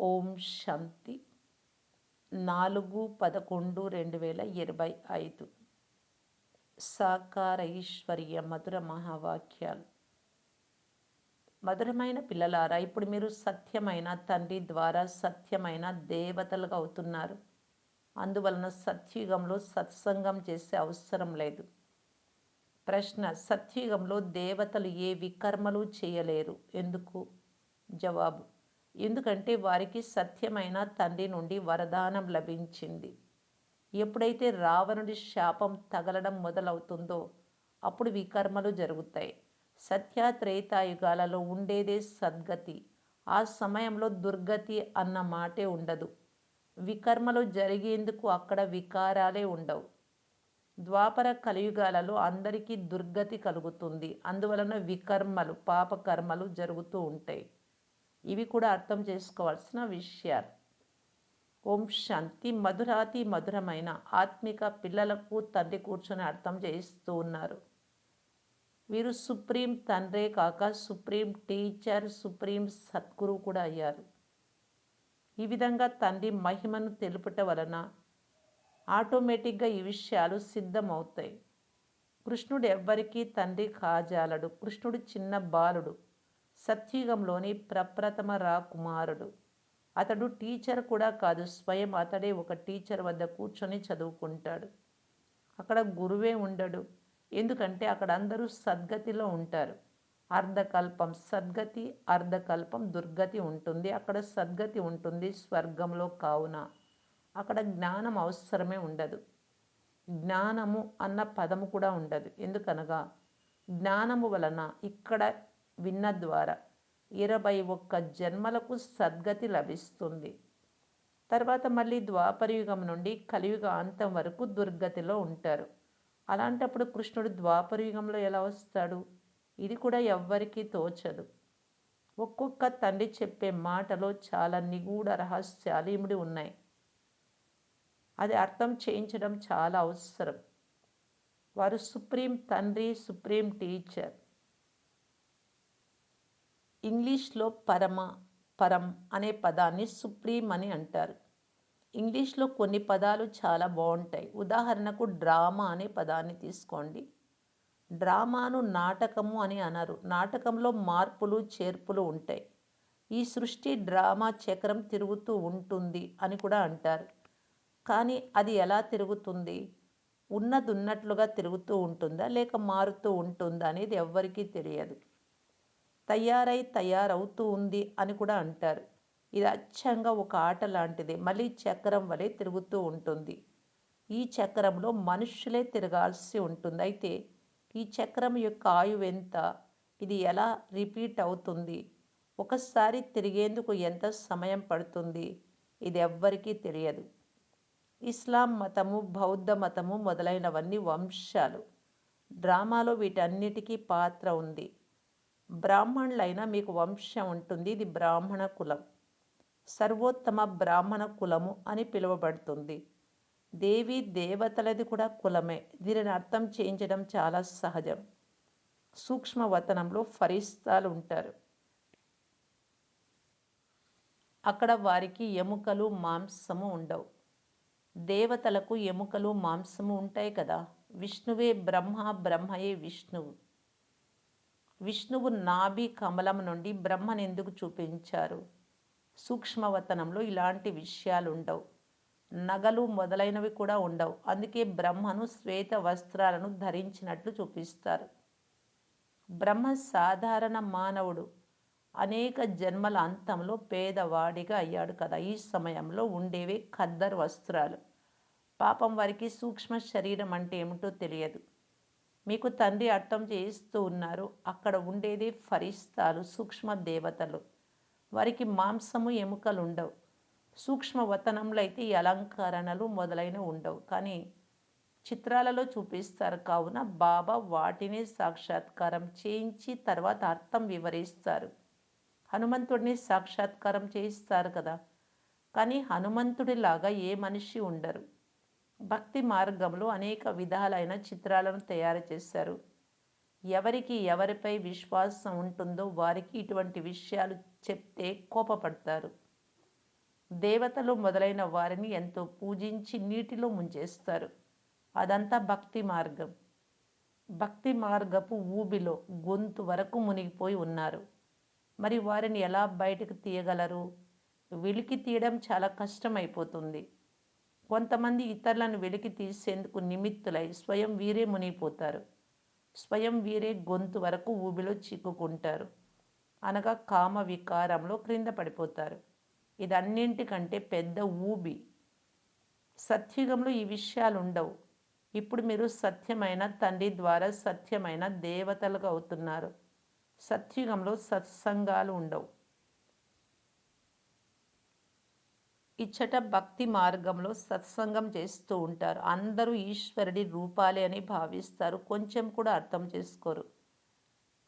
ఓం శాంతి. నాలుగు పదకొండు రెండు వేల ఇరవై ఐదు. సాకారైశ్వర్య మధుర మహావాక్యాలు. మధురమైన పిల్లలారా ఇప్పుడు మీరు సత్యమైన తండ్రి ద్వారా సత్యమైన దేవతలుగా అవుతున్నారు. అందువలన సత్యుగంలో సత్సంగం చేసే అవసరం లేదు. ప్రశ్న సత్యుగంలో దేవతలు ఏ వికర్మలు చేయలేరు? ఎందుకు? జవాబు ఎందుకంటే వారికి సత్యమైన తండ్రి నుండి వరదానం లభించింది. ఎప్పుడైతే రావణుడి శాపం తగలడం మొదలవుతుందో అప్పుడు వికర్మలు జరుగుతాయి. సత్యాత్రేతాయుగాలలో ఉండేదే సద్గతి. ఆ సమయంలో దుర్గతి అన్న మాటే ఉండదు. వికర్మలు జరిగేందుకు అక్కడ వికారాలే ఉండవు. ద్వాపర కలియుగాలలో అందరికీ దుర్గతి కలుగుతుంది. అందువలన వికర్మలు పాపకర్మలు జరుగుతూ ఉంటాయి. ఇవి కూడా అర్థం చేసుకోవాల్సిన విషయాలు. ఓం శాంతి. మధురాతి మధురమైన ఆత్మిక పిల్లలకు తండ్రి కూర్చొని అర్థం చేయిస్తూ ఉన్నారు. వీరు సుప్రీం తండ్రే కాక సుప్రీం టీచర్ సుప్రీం సద్గురు కూడా అయ్యారు. ఈ విధంగా తండ్రి మహిమను తెలుపుట వలన ఆటోమేటిక్గా ఈ విషయాలు సిద్ధమవుతాయి. కృష్ణుడు ఎవ్వరికీ తండ్రి కాజాలడు. కృష్ణుడు చిన్న బాలుడు. సత్యుగంలోని ప్రప్రథమ రాకుమారుడు అతడు టీచర్ కూడా కాదు స్వయం అతడే ఒక టీచర్ వద్ద కూర్చొని చదువుకుంటాడు. అక్కడ గురువే ఉండడు. ఎందుకంటే అక్కడ అందరూ సద్గతిలో ఉంటారు. అర్ధకల్పం సద్గతి అర్ధకల్పం దుర్గతి ఉంటుంది. అక్కడ సద్గతి ఉంటుంది స్వర్గంలో కావున. అక్కడ జ్ఞానం అవసరమే ఉండదు. జ్ఞానము అన్న పదము కూడా ఉండదు. ఎందుకనగా జ్ఞానము వలన ఇక్కడ విన్న ద్వారా ఇరవై ఒక్క జన్మలకు సద్గతి లభిస్తుంది. తర్వాత మళ్ళీ ద్వాపరయుగం నుండి కలియుగ అంతం వరకు దుర్గతిలో ఉంటారు. అలాంటప్పుడు కృష్ణుడు ద్వాపరయుగంలో ఎలా వస్తాడు? ఇది కూడా ఎవ్వరికీ తోచదు. ఒక్కొక్క తండ్రి చెప్పే మాటలో చాలా నిగూఢ రహస్యాలు ఇమిడి ఉన్నాయి. అది అర్థం చేయించడం చాలా అవసరం. వారు సుప్రీం తండ్రి సుప్రీం టీచర్. ఇంగ్లీష్లో పరమ పరం అనే పదాన్ని సుప్రీం అని అంటారు. ఇంగ్లీష్లో కొన్ని పదాలు చాలా బాగుంటాయి. ఉదాహరణకు డ్రామా అనే పదాన్ని తీసుకోండి. డ్రామాను నాటకము అని అనరు. నాటకంలో మార్పులు చేర్పులు ఉంటాయి. ఈ సృష్టి డ్రామా చక్రం తిరుగుతూ ఉంటుంది అని కూడా అంటారు. కానీ అది ఎలా తిరుగుతుంది? ఉన్నదున్నట్లుగా తిరుగుతూ ఉంటుందా? లేక మారుతూ ఉంటుందా అనేది ఎవ్వరికీ తెలియదు. తయారై తయారవుతూ ఉంది అని కూడా అంటారు. ఇది అచ్చంగా ఒక ఆట లాంటిది. మళ్ళీ చక్రం వలె తిరుగుతూ ఉంటుంది. ఈ చక్రంలో మనుషులే తిరగాల్సి ఉంటుంది. అయితే ఈ చక్రం యొక్క ఆయువు ఎంత? ఇది ఎలా రిపీట్ అవుతుంది? ఒకసారి తిరిగేందుకు ఎంత సమయం పడుతుంది? ఇది ఎవ్వరికీ తెలియదు. ఇస్లాం మతము బౌద్ధ మతము మొదలైనవన్నీ వంశాలు. డ్రామాలో వీటన్నిటికీ పాత్ర ఉంది. బ్రాహ్మణులైనా మీకు వంశం ఉంటుంది. ఇది బ్రాహ్మణ కులం. సర్వోత్తమ బ్రాహ్మణ కులము అని పిలువబడుతుంది. దేవి దేవతలది కూడా కులమే. దీనిని అర్థం చేయించడం చాలా సహజం. సూక్ష్మవతనంలో ఫరిస్తాలు ఉంటారు. అక్కడ వారికి ఎముకలు మాంసము ఉండవు. దేవతలకు ఎముకలు మాంసము ఉంటాయి కదా. విష్ణువే బ్రహ్మ బ్రహ్మయే విష్ణువు. విష్ణువు నాభి కమలం నుండి బ్రహ్మను ఎందుకు చూపించారు? సూక్ష్మవతనంలో ఇలాంటి విషయాలు ఉండవు నగలు మొదలైనవి కూడా ఉండవు. అందుకే బ్రహ్మను శ్వేత వస్త్రాలను ధరించినట్లు చూపిస్తారు. బ్రహ్మ సాధారణ మానవుడు. అనేక జన్మల అంతంలో పేదవాడిగా అయ్యాడు కదా. ఈ సమయంలో ఉండేవి ఖద్దర్ వస్త్రాలు. పాపం వారికి సూక్ష్మ శరీరం అంటే ఏమిటో తెలియదు. మీకు తండ్రి అర్థం చేయిస్తూ ఉన్నారు. అక్కడ ఉండేది ఫరిస్తాలు సూక్ష్మ దేవతలు. వారికి మాంసము ఎముకలు ఉండవు. సూక్ష్మ వతనంలో అయితే ఈ అలంకరణలు మొదలైన ఉండవు. కానీ చిత్రాలలో చూపిస్తారు. కావున బాబా వాటిని సాక్షాత్కారం చేయించి తర్వాత అర్థం వివరిస్తారు. హనుమంతుడిని సాక్షాత్కారం చేయిస్తారు కదా. కానీ హనుమంతుడిలాగా ఏ మనిషి ఉండరు. భక్తి మార్గంలో అనేక విధాలైన చిత్రాలను తయారు చేశారు. ఎవరికి ఎవరిపై విశ్వాసం ఉంటుందో వారికి ఇటువంటి విషయాలు చెప్తే కోపపడతారు. దేవతలు మొదలైన వారిని ఎంతో పూజించి నీటిలో ముంచేస్తారు. అదంతా భక్తి మార్గం. భక్తి మార్గపు ఊబిలో గొంతు వరకు మునిగిపోయి ఉన్నారు. మరి వారిని ఎలా బయటకు తీయగలరు? వెలికి తీయడం చాలా కష్టమైపోతుంది. కొంతమంది ఇతరులను వెలికి తీసేందుకు నిమిత్తులై స్వయం వీరే మునిగిపోతారు. స్వయం వీరే గొంతు వరకు ఊబిలో చిక్కుకుంటారు. అనగా కామ వికారంలో క్రింద పడిపోతారు. ఇది అన్నింటికంటే పెద్ద ఊబి. సత్యుగంలో ఈ విషయాలు ఉండవు ఇప్పుడు మీరు సత్యమైన తండ్రి ద్వారా సత్యమైన దేవతలుగా అవుతున్నారు. సత్యుగంలో సత్సంగాలు ఉండవు. ఇచ్చట భక్తి మార్గంలో సత్సంగం చేస్తూ ఉంటారు. అందరూ ఈశ్వరుడి రూపాలే అని భావిస్తారు. కొంచెం కూడా అర్థం చేసుకోరు.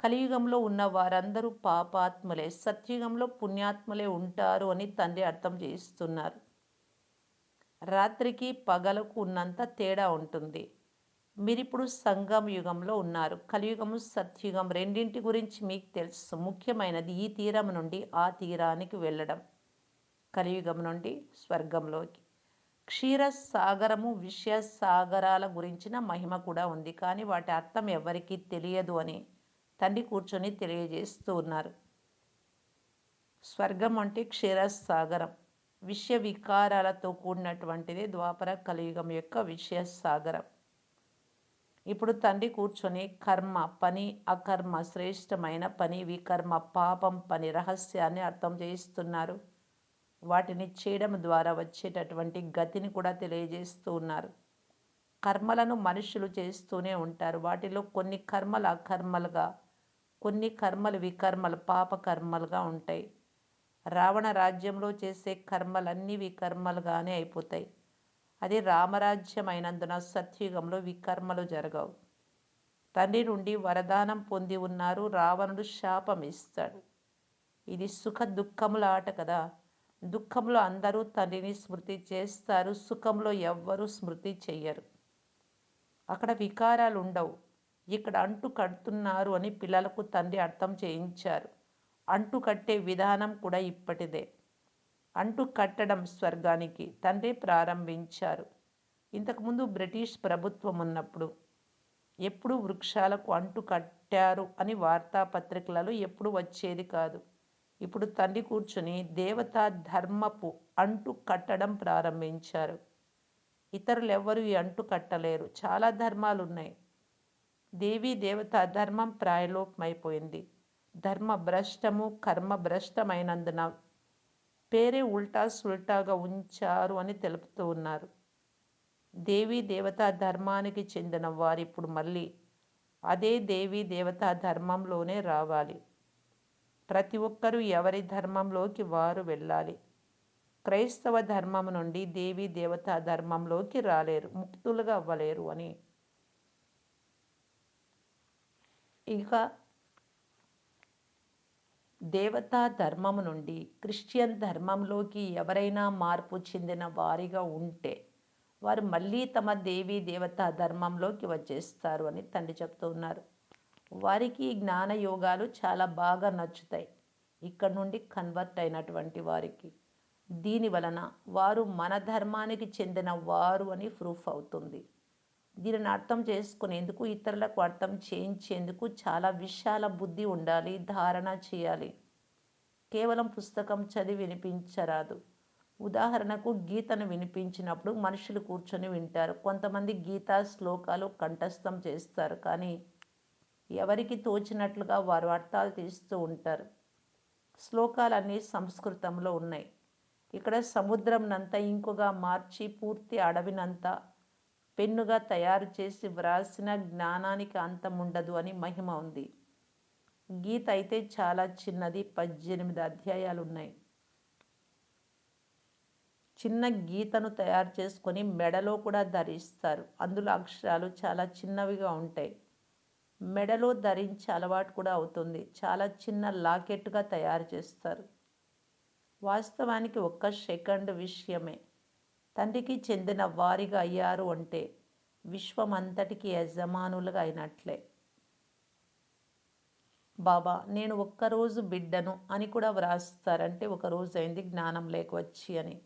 కలియుగంలో ఉన్న వారందరూ పాపాత్ములే. సత్యుగంలో పుణ్యాత్ములే ఉంటారు అని తండ్రి అర్థం చేయిస్తున్నారు. రాత్రికి పగలకు ఉన్నంత తేడా ఉంటుంది. మీరిప్పుడు సంగం యుగంలో ఉన్నారు. కలియుగము సత్యుగం రెండింటి గురించి మీకు తెలుసు. ముఖ్యమైనది ఈ తీరం నుండి ఆ తీరానికి వెళ్ళడం. కలియుగం నుండి స్వర్గంలోకి. క్షీరసాగరము విషయసాగరాల గురించిన మహిమ కూడా ఉంది. కానీ వాటి అర్థం ఎవరికీ తెలియదు అని తండ్రి కూర్చొని తెలియజేస్తూ ఉన్నారు. స్వర్గం అంటే క్షీరసాగరం. విషయ వికారాలతో కూడినటువంటిది ద్వాపర కలియుగం యొక్క విషయసాగరం. ఇప్పుడు తండ్రి కూర్చొని కర్మ పని అకర్మ శ్రేష్టమైన పని వికర్మ పాపం పని రహస్యాన్ని అర్థం చేయిస్తున్నారు. వాటిని చేయడం ద్వారా వచ్చేటటువంటి గతిని కూడా తెలియజేస్తూ ఉన్నారు. కర్మలను మనుషులు చేస్తూనే ఉంటారు. వాటిలో కొన్ని కర్మలు అకర్మలుగా కొన్ని కర్మలు వికర్మలు పాప కర్మలుగా ఉంటాయి. రావణ రాజ్యంలో చేసే కర్మలన్నీ వికర్మలుగానే అయిపోతాయి. అది రామరాజ్యం అయినందున సత్యుగంలో వికర్మలు జరగవు. తండ్రి నుండి వరదానం పొంది ఉన్నారు. రావణుడు శాపం ఇస్తాడు. ఇది సుఖ దుఃఖముల ఆట కదా. దుఃఖంలో అందరూ తండ్రిని స్మృతి చేస్తారు సుఖంలో ఎవ్వరూ స్మృతి చెయ్యరు. అక్కడ వికారాలు ఉండవు ఇక్కడ అంటు కడుతున్నారు అని పిల్లలకు తండ్రి అర్థం చేయించారు. అంటు కట్టే విధానం కూడా ఇప్పటిదే. అంటు కట్టడం స్వర్గానికి తండ్రి ప్రారంభించారు. ఇంతకుముందు బ్రిటిష్ ప్రభుత్వం ఉన్నప్పుడు ఎప్పుడు వృక్షాలకు అంటు కట్టారు అని వార్తాపత్రికలలో ఎప్పుడు వచ్చేది కాదు. ఇప్పుడు తండ్రి కూర్చుని దేవతా ధర్మపు అంటు కట్టడం ప్రారంభించారు. ఇతరులు ఎవ్వరూ ఈ అంటు కట్టలేరు. చాలా ధర్మాలు ఉన్నాయి దేవీ దేవత ధర్మం ప్రాయలోపమైపోయింది. ధర్మ భ్రష్టము కర్మ భ్రష్టమైనందున పేరే ఉల్టా సుల్టాగా ఉంచారు అని తెలుపుతూ ఉన్నారు. దేవీ దేవతా ధర్మానికి చెందిన వారు ఇప్పుడు మళ్ళీ అదే దేవీ దేవతా ధర్మంలోనే రావాలి. ప్రతి ఒక్కరూ ఎవరి ధర్మంలోకి వారు వెళ్ళాలి. క్రైస్తవ ధర్మం నుండి దేవీ దేవతా ధర్మంలోకి రాలేరు ముక్తులుగా అవ్వలేరు అని. ఇక దేవతా ధర్మము నుండి క్రిస్టియన్ ధర్మంలోకి ఎవరైనా మార్పు చెందిన వారిగా ఉంటే వారు మళ్ళీ తమ దేవీ దేవతా ధర్మంలోకి వచ్చేస్తారు అని తండ్రి చెప్తూ ఉన్నారు. వారికి జ్ఞాన యోగాలు చాలా బాగా నచ్చుతాయి. ఇక్కడ నుండి కన్వర్ట్ అయినటువంటి వారికి. దీని వలన వారు మన ధర్మానికి చెందిన వారు అని ప్రూఫ్ అవుతుంది. దీనిని అర్థం చేసుకునేందుకు ఇతరులకు అర్థం చేయించేందుకు చాలా విశాల బుద్ధి ఉండాలి ధారణ చేయాలి. కేవలం పుస్తకం చదివి వినిపించరాదు. ఉదాహరణకు గీతను వినిపించినప్పుడు మనుషులు కూర్చొని వింటారు. కొంతమంది గీతా శ్లోకాలు కంఠస్థం చేస్తారు. కానీ ఎవరికి తోచినట్లుగా వారు అర్థాలు తీస్తూ ఉంటారు. శ్లోకాలన్నీ సంస్కృతంలో ఉన్నాయి. ఇక్కడ సముద్రంనంతా ఇంకుగా మార్చి పూర్తి అడవినంతా పెన్నుగా తయారు చేసి వ్రాసిన జ్ఞానానికి అంతం ఉండదు అని మహిమ ఉంది. గీత అయితే చాలా చిన్నది పద్దెనిమిది అధ్యాయాలు ఉన్నాయి చిన్న గీతను తయారు చేసుకొని మెడలో కూడా ధరిస్తారు. అందులో అక్షరాలు చాలా చిన్నవిగా ఉంటాయి. మెడలో ధరించే అలవాటు కూడా అవుతుంది. చాలా చిన్న లాకెట్గా తయారు చేస్తారు. వాస్తవానికి ఒక్క సెకండ్ విషయమే. తండ్రికి చెందిన వారిగా అయ్యారు అంటే విశ్వమంతటికి యజమానులుగా అయినట్లే. బాబా నేను ఒక్కరోజు బిడ్డను అని కూడా వ్రాస్తారంటే ఒకరోజు అయింది జ్ఞానం లేక వచ్చి అని.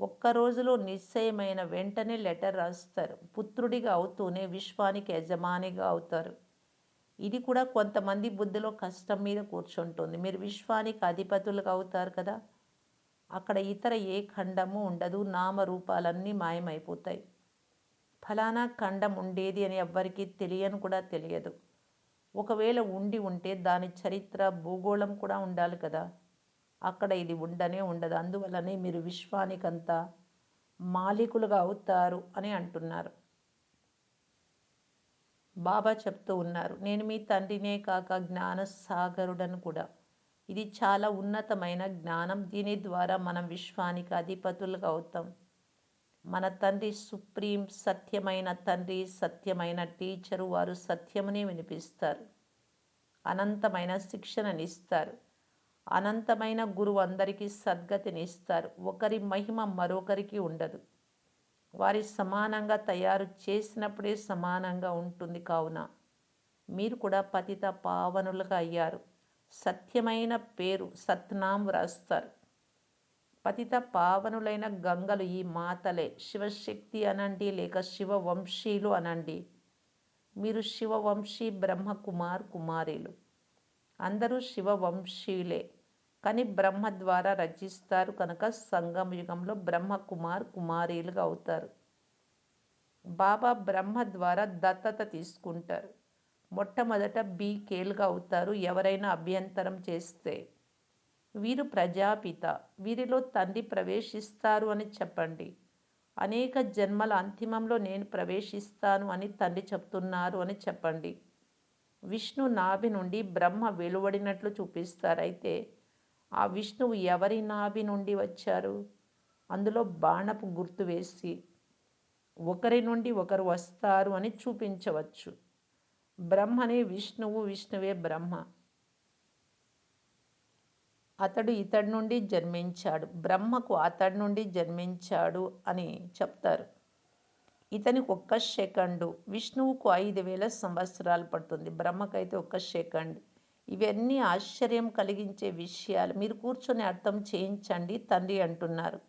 ఒక్క రోజులో నిశ్చయమైన వెంటనే లెటర్ రాస్తారు. పుత్రుడిగా అవుతూనే విశ్వానికి యజమానిగా అవుతారు. ఇది కూడా కొంతమంది బుద్ధిలో కష్టం మీద కూర్చుంటుంది. మీరు విశ్వానికి అధిపతులుగా అవుతారు కదా? అక్కడ ఇతర ఏ ఖండము ఉండదు. నామరూపాలన్నీ మాయమైపోతాయి. ఫలానా ఖండం ఉండేది అని ఎవ్వరికీ తెలియని కూడా తెలియదు. ఒకవేళ ఉండి ఉంటే దాని చరిత్ర భూగోళం కూడా ఉండాలి కదా? అక్కడ ఇది ఉండనే ఉండదు. అందువల్లనే మీరు విశ్వానికంతా మాలికులుగా అవుతారు అని అంటున్నారు. బాబా చెప్తూ ఉన్నారు నేను మీ తండ్రినే కాక జ్ఞాన సాగరుడను కూడా. ఇది చాలా ఉన్నతమైన జ్ఞానం. దీని ద్వారా మనం విశ్వానికి అధిపతులుగా అవుతాం. మన తండ్రి సుప్రీం సత్యమైన తండ్రి సత్యమైన టీచరు. వారు సత్యమునే వినిపిస్తారు. అనంతమైన శిక్షణనిస్తారు. అనంతమైన గురువు అందరికీ సద్గతిని ఇస్తారు ఒకరి మహిమ మరొకరికి ఉండదు. వారి సమానంగా తయారు చేసినప్పుడే సమానంగా ఉంటుంది కావున. మీరు కూడా పతిత పావనులుగా అయ్యారు. సత్యమైన పేరు సత్నాం వ్రాస్తారు. పతిత పావనులైన గంగలు ఈ మాతలే. శివశక్తి అనండి లేక శివవంశీలు అనండి. మీరు శివవంశీ బ్రహ్మకుమార్ కుమారీలు. అందరూ శివవంశీయులే కానీ బ్రహ్మ ద్వారా రచిస్తారు కనుక సంగమ యుగంలో బ్రహ్మ కుమార్ కుమారీలుగా అవుతారు. బాబా బ్రహ్మ ద్వారా దత్తత తీసుకుంటారు. మొట్టమొదట బీకేలుగా అవుతారు ఎవరైనా అభ్యంతరం చేస్తే. వీరు ప్రజాపిత వీరిలో తండ్రి ప్రవేశిస్తారు అని చెప్పండి. అనేక జన్మల అంతిమంలో నేను ప్రవేశిస్తాను అని తండ్రి చెప్తున్నారు అని చెప్పండి. విష్ణు నాభి నుండి బ్రహ్మ వెలువడినట్లు చూపిస్తారు. అయితే ఆ విష్ణువు ఎవరి నాభి నుండి వచ్చారు? అందులో బాణపు గుర్తు వేసి ఒకరి నుండి ఒకరు వస్తారు అని చూపించవచ్చు. బ్రహ్మనే విష్ణువు విష్ణువే బ్రహ్మ. అతడు ఇతడి నుండి జన్మించాడు. బ్రహ్మకు అతడి నుండి జన్మించాడు అని చెప్తారు. ఇతనికి ఒక్క సెకండు. విష్ణువుకు ఐదు వేల సంవత్సరాలు పడుతుంది. బ్రహ్మకైతే ఒక్క సెకండ్. ఇవన్నీ ఆశ్చర్యం కలిగించే విషయాలు. మీరు కూర్చొని అర్థం చేయించండి తండ్రి అంటున్నారు.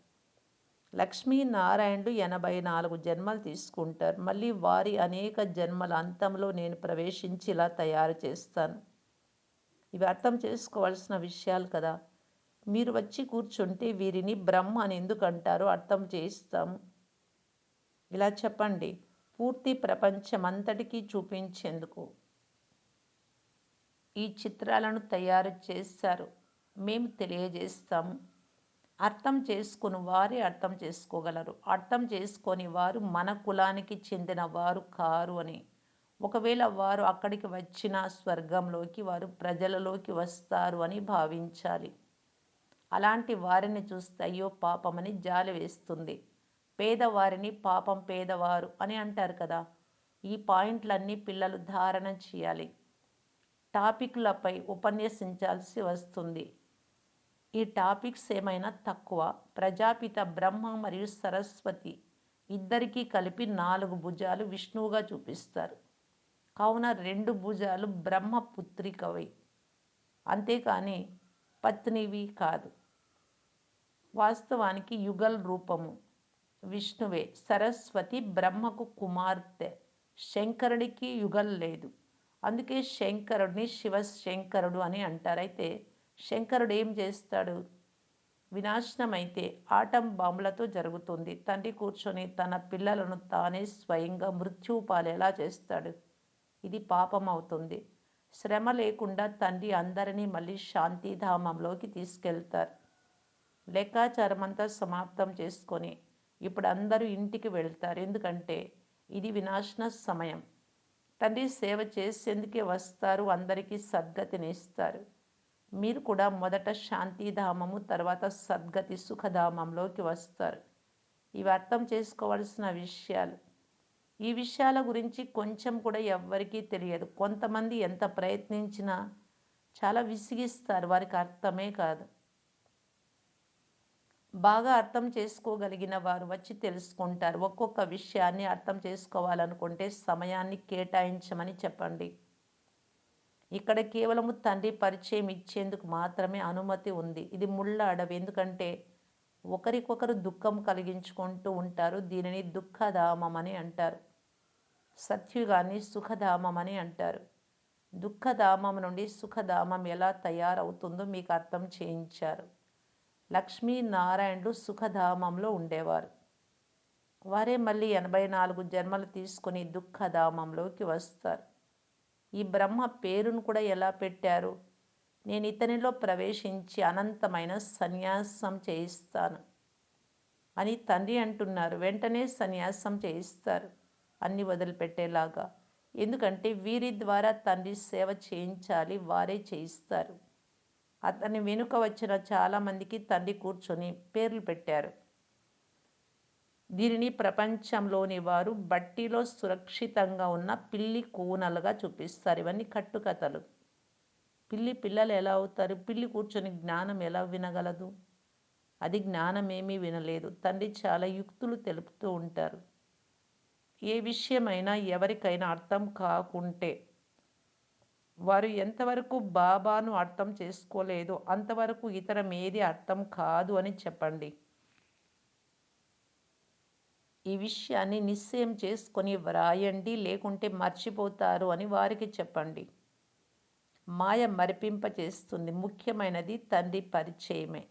లక్ష్మీనారాయణుడు ఎనభై నాలుగు జన్మలు తీసుకుంటారు. మళ్ళీ వారి అనేక జన్మల అంతంలో నేను ప్రవేశించి ఇలా తయారు చేస్తాను. ఇవి అర్థం చేసుకోవాల్సిన విషయాలు కదా. మీరు వచ్చి కూర్చుంటే వీరిని బ్రహ్మ అని ఎందుకు అంటారో అర్థం చేయిస్తాము ఇలా చెప్పండి. పూర్తి ప్రపంచమంతటికీ చూపించేందుకు ఈ చిత్రాలను తయారు చేశారు. మేము తెలియజేస్తాము. అర్థం చేసుకుని వారే అర్థం చేసుకోగలరు. అర్థం చేసుకొని వారు మన కులానికి చెందిన వారు కారు అని. ఒకవేళ వారు అక్కడికి వచ్చిన స్వర్గంలోకి వారు ప్రజలలోకి వస్తారు అని భావించాలి. అలాంటి వారిని చూస్తే అయ్యో పాపమని జాలి వేస్తుంది. పేదవారిని పాపం పేదవారు అని అంటారు కదా. ఈ పాయింట్లన్నీ పిల్లలు ధారణ చేయాలి. టాపిక్లపై ఉపన్యసించాల్సి వస్తుంది. ఈ టాపిక్స్ ఏమైనా తక్కువ? ప్రజాపిత బ్రహ్మ మరియు సరస్వతి ఇద్దరికీ కలిపి నాలుగు భుజాలు విష్ణువుగా చూపిస్తారు. కావున రెండు భుజాలు బ్రహ్మపుత్రికవి. అంతేకాని పత్నివి కాదు. వాస్తవానికి యుగల్ రూపము. విష్ణువే. సరస్వతి బ్రహ్మకు కుమార్తె. శంకరుడికి యుగల్ లేదు. అందుకే శంకరుడిని శివశంకరుడు అని అంటారు. అయితే శంకరుడు ఏం చేస్తాడు? వినాశనం అయితే ఆటం బాంబులతో జరుగుతుంది. తండ్రి కూర్చొని తన పిల్లలను తానే స్వయంగా మృత్యువు పాలేలా చేస్తాడు. ఇది పాపం అవుతుంది. శ్రమ లేకుండా తండ్రి అందరినీ మళ్ళీ శాంతిధామంలోకి తీసుకెళ్తారు. లెక్కాచారం అంతా సమాప్తం చేసుకొని ఇప్పుడు అందరూ ఇంటికి వెళ్తారు. ఎందుకంటే ఇది వినాశన సమయం. తండ్రి సేవ చేసేందుకే వస్తారు అందరికీ సద్గతిని ఇస్తారు మీరు కూడా మొదట శాంతిధామము తర్వాత సద్గతి సుఖధామంలోకి వస్తారు. ఇవి అర్థం చేసుకోవాల్సిన విషయాలు. ఈ విషయాల గురించి కొంచెం కూడా ఎవ్వరికీ తెలియదు. కొంతమంది ఎంత ప్రయత్నించినా చాలా విసిగిస్తారు. వారికి అర్థమే కాదు. బాగా అర్థం చేసుకోగలిగిన వారు వచ్చి తెలుసుకుంటారు. ఒక్కొక్క విషయాన్ని అర్థం చేసుకోవాలనుకుంటే సమయాన్ని కేటాయించమని చెప్పండి. ఇక్కడ కేవలము తండ్రి పరిచయం ఇచ్చేందుకు మాత్రమే అనుమతి ఉంది. ఇది ముళ్ళ అడవి. ఎందుకంటే ఒకరికొకరు దుఃఖం కలిగించుకుంటూ ఉంటారు. దీనిని దుఃఖధామం అని అంటారు. సత్యుగాన్ని సుఖధామం అని అంటారు. దుఃఖధామం నుండి సుఖధామం ఎలా తయారవుతుందో మీకు అర్థం చేయించారు. లక్ష్మీనారాయణుడు సుఖధామంలో ఉండేవారు. వారే మళ్ళీ ఎనభై నాలుగు జన్మలు తీసుకుని దుఃఖధామంలోకి వస్తారు. ఈ బ్రహ్మ పేరును కూడా ఎలా పెట్టారు? నేను ఇతనిలో ప్రవేశించి అనంతమైన సన్యాసం చేయిస్తాను అని తండ్రి అంటున్నారు. వెంటనే సన్యాసం చేయిస్తారు అన్ని వదిలిపెట్టేలాగా. ఎందుకంటే వీరి ద్వారా తండ్రి సేవ చేయించాలి వారే చేయిస్తారు. అతని వెనుక వచ్చిన చాలామందికి తండ్రి కూర్చొని పేర్లు పెట్టారు. దీనిని ప్రపంచంలోని వారు బట్టిలో సురక్షితంగా ఉన్న పిల్లి కూనలుగా చూపిస్తారు. ఇవన్నీ కట్టుకథలు. పిల్లి పిల్లలు ఎలా అవుతారు? పిల్లి కూర్చొని జ్ఞానం ఎలా వినగలదు? అది జ్ఞానం ఏమీ వినలేదు. తండ్రి చాలా యుక్తులు తెలుపుతూ ఉంటారు. ఏ విషయమైనా ఎవరికైనా అర్థం కాకుంటే వారు ఎంతవరకు బాబాను అర్థం చేసుకోలేదో అంతవరకు ఇతరం ఏది అర్థం కాదు అని చెప్పండి. ఈ విషయాన్ని నిశ్చయం చేసుకొని వ్రాయండి లేకుంటే మర్చిపోతారు అని వారికి చెప్పండి. మాయ మరిపింప చేస్తుంది ముఖ్యమైనది తండ్రి పరిచయమే.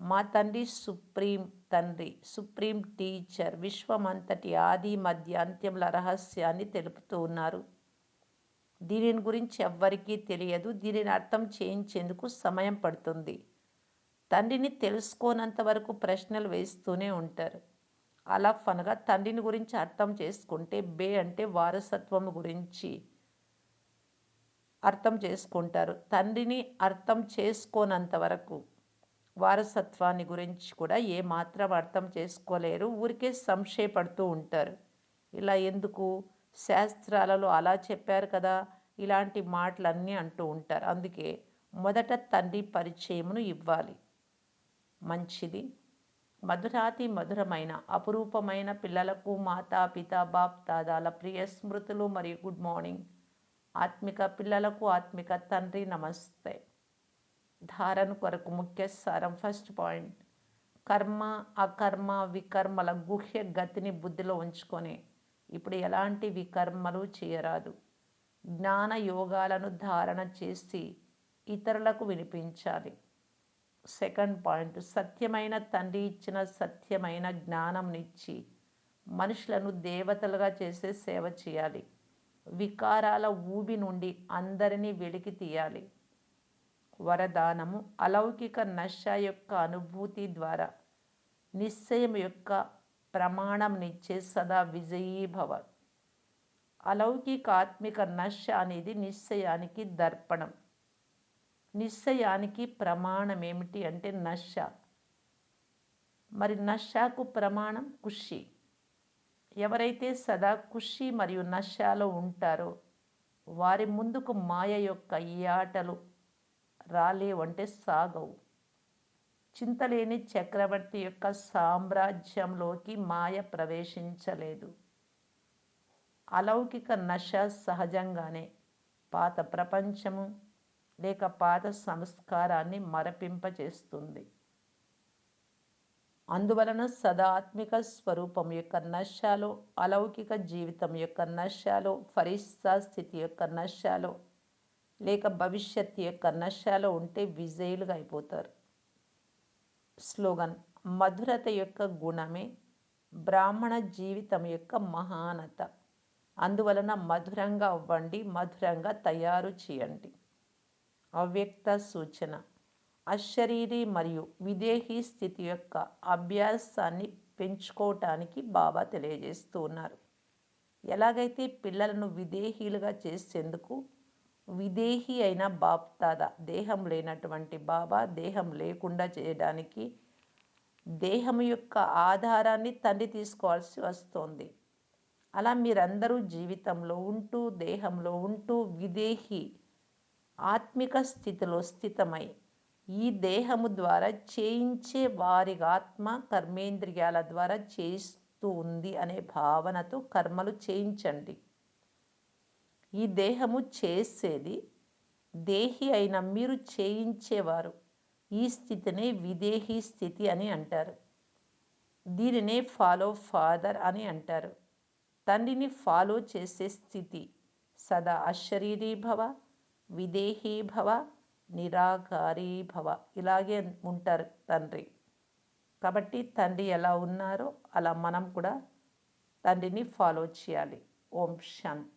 మా తండ్రి సుప్రీం తండ్రి సుప్రీం టీచర్ విశ్వమంతటి ఆది మధ్య అంత్యముల రహస్యాన్ని తెలుపుతూ ఉన్నారు. దీనిని గురించి ఎవ్వరికీ తెలియదు. దీనిని అర్థం చేయించేందుకు సమయం పడుతుంది. తండ్రిని తెలుసుకోనంత వరకు ప్రశ్నలు వేస్తూనే ఉంటారు. అలఫ్ అనగా తండ్రిని గురించి అర్థం చేసుకుంటే బే అంటే వారసత్వం గురించి అర్థం చేసుకుంటారు. తండ్రిని అర్థం చేసుకోనంత వరకు వారసత్వాన్ని గురించి కూడా ఏమాత్రం అర్థం చేసుకోలేరు. ఊరికే సంశయపడుతూ ఉంటారు. ఇలా ఎందుకు? శాస్త్రాలలో అలా చెప్పారు కదా ఇలాంటి మాటలన్నీ అంటూ ఉంటారు. అందుకే మొదట తండ్రి పరిచయమును ఇవ్వాలి. మంచిది. మధురాతి మధురమైన అపురూపమైన పిల్లలకు మాతా పిత బాప్ దాదాల ప్రియ స్మృతులు మరియు గుడ్ మార్నింగ్. ఆత్మిక పిల్లలకు ఆత్మిక తండ్రి నమస్తే. ధారణ కొరకు ముఖ్య సారం ఫస్ట్ పాయింట్. కర్మ అకర్మ వికర్మల గుహ్య గతిని బుద్ధిలో ఉంచుకొని ఇప్పుడు ఎలాంటి వికర్మలు చేయరాదు. జ్ఞాన యోగాలను ధారణ చేసి ఇతరులకు వినిపించాలి. సెకండ్ పాయింట్ సత్యమైన తండ్రి ఇచ్చిన సత్యమైన జ్ఞానంనిచ్చి మనుషులను దేవతలుగా చేసే సేవ చేయాలి. వికారాల ఊబి నుండి అందరినీ వెలికి తీయాలి. వరదానము అలౌకిక నశ యొక్క అనుభూతి ద్వారా నిశ్చయం యొక్క ప్రమాణంనిచ్చే సదా విజయీభవ అలౌకికాత్మిక నశ అనేది నిశ్చయానికి దర్పణం. నిశ్చయానికి ప్రమాణం ఏమిటి అంటే నశ. మరి నషాకు ప్రమాణం ఖుషి ఎవరైతే సదా కుషి మరియు నషాలో ఉంటారో వారి ముందుకు మాయ యొక్క ఈ ఆటలు రాలేవంటే సాగవు. చింతలేని చక్రవర్తి యొక్క సామ్రాజ్యంలోకి మాయ ప్రవేశించలేదు. అలౌకిక నశ సహజంగానే పాత ప్రపంచము లేక పాత సంస్కారాన్ని మరపింపచేస్తుంది అందువలన సదాత్మిక స్వరూపం యొక్క నశాలో అలౌకిక జీవితం యొక్క నశాలో ఫరిస్తా స్థితి యొక్క నశాలో లేక భవిష్యత్ యొక్క నశాలో ఉంటే విజయులుగా అయిపోతారు. స్లోగన్ మధురత యొక్క గుణమే బ్రాహ్మణ జీవితం యొక్క మహానత. అందువలన మధురంగా అవ్వండి మధురంగా తయారు చేయండి. అవ్యక్త సూచన అశరీరి మరియు విదేహీ స్థితి యొక్క అభ్యాసాన్ని పెంచుకోవటానికి బాబా తెలియజేస్తూ ఉన్నారు. ఎలాగైతే పిల్లలను విదేహీలుగా చేసేందుకు విదేహి అయిన బాప్తాద. దేహం లేనటువంటి బాబా దేహం లేకుండా చేయడానికి దేహం యొక్క ఆధారాన్ని తండ్రి తీసుకోవాల్సి వస్తోంది. అలా మీరందరూ జీవితంలో ఉంటూ దేహంలో ఉంటూ విదేహి ఆత్మిక స్థితిలో స్థితమై ఈ దేహము ద్వారా చేయించే వారి ఆత్మ కర్మేంద్రియాల ద్వారా చేయిస్తూ ఉంది అనే భావనతో కర్మలు చేయించండి. ఈ దేహము చేసేది దేహి అయిన మీరు చేయించేవారు. ఈ స్థితిని విదేహీ స్థితి అని అంటారు. దీనినే ఫాలో ఫాదర్ అని అంటారు. తండ్రిని ఫాలో చేసే స్థితి సదా అశరీరీభవ విదేహీభవ నిరాకారీభవ ఇలాగే ఉంటారు తండ్రి. కాబట్టి తండ్రి ఎలా ఉన్నారో అలా మనం కూడా తండ్రిని ఫాలో చేయాలి. ఓం శాంతి.